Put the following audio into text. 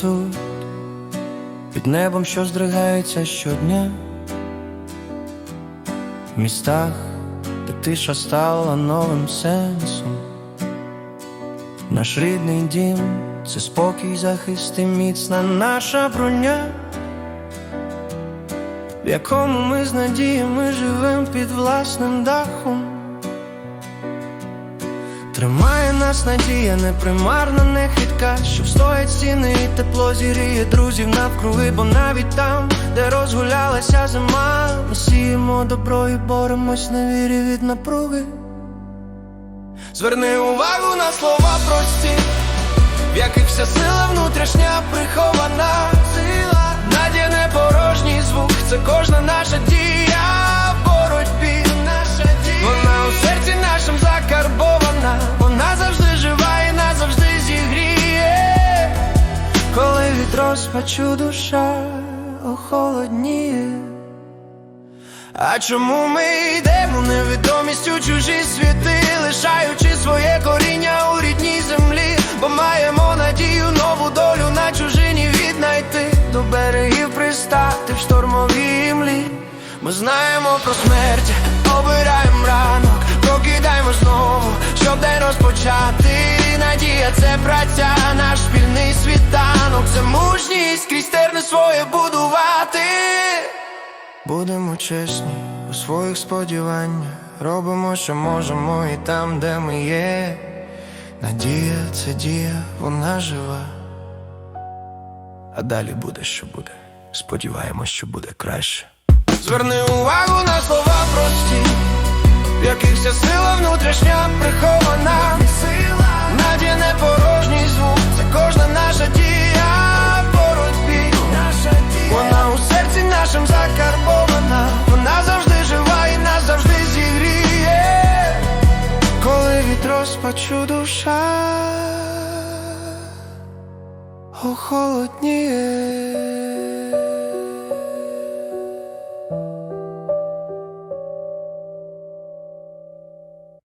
тут, під небом, що здригається щодня, в містах, де тиша стала новим сенсом. Наш рідний дім це спокій, захист і міцна наша броня, в якому ми з надіями живем під власним дахом. Тримає нас надія, непримарна, не хитка, що встоять стіни і тепло зігріє друзів навкруги, бо навіть там, де розгулялася зима, ми сіємо добро і боремось на вірі від напруги. Зверни увагу на слова прості, в яких вся сила внутрішня прихована. Розпачу душа охолодніє. А чому ми йдемо невідомістю чужі світи, лишаючи своє коріння у рідній землі, бо маємо надію нову долю на чужині віднайти, до берегів пристати в штормовій млі. Ми знаємо про смерть, обираємо ранок, прокидаємо знову, щоб день розпочати. Надія це праця, наш спільний світанок, це мужність крізь терни своє будувати. Будемо чесні у своїх сподіваннях, робимо, що можемо, і там, де ми є. Надія це дія, вона жива. А далі буде, що буде. Сподіваємось, що буде краще. Зверни увагу на слова прості, в яких вся сила внутрішня прихована. Від розпачу душа охолодніє.